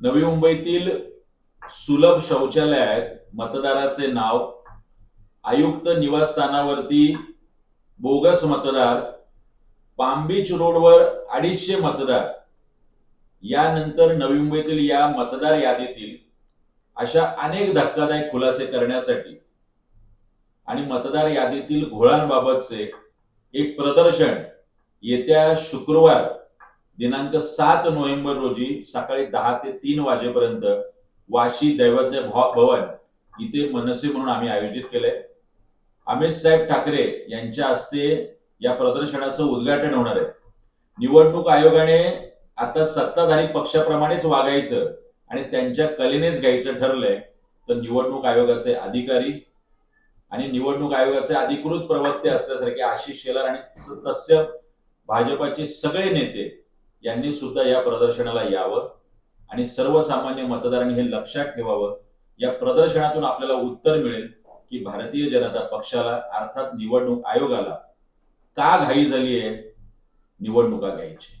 नवी मुंबईतील सुलभ शौचालयात मतदाराचे नाव आयुक्त निवासस्थानावरती बोगस मतदार पाम बीच रोडवर अडीचशे मतदार. यानंतर नवी मुंबईतील या मतदार यादीतील अशा अनेक धक्कादायक खुलासे करण्यासाठी आणि मतदार यादीतील घोळांबाबतचे एक प्रदर्शन येत्या शुक्रवार दिनांक सात नोव्हेंबर रोजी सकाळी दहा ते तीन वाजेपर्यंत वाशी दैवज्ञ भवन इथे मनसे म्हणून आम्ही आयोजित केले. अमित साहेब ठाकरे यांच्या हस्ते या प्रदर्शनाचं उद्घाटन होणार आहे. निवडणूक आयोगाने आता सत्ताधारी पक्षाप्रमाणेच वागायचं आणि त्यांच्या कलेनेच घ्यायचं ठरलंय तर निवडणूक आयोगाचे अधिकारी आणि निवडणूक आयोगाचे अधिकृत प्रवक्ते असल्यासारखे आशिष शेलार आणि तस्य भाजपाचे सगळे नेते यांनी सुद्धा या प्रदर्शनाला यावं आणि सर्वसामान्य मतदारांनी हे लक्षात ठेवावं. या प्रदर्शनातून आपल्याला उत्तर मिळेल की भारतीय जनता पक्षाला अर्थात निवडणूक आयोगाला का घाई झाली आहे निवडणुका घ्यायची?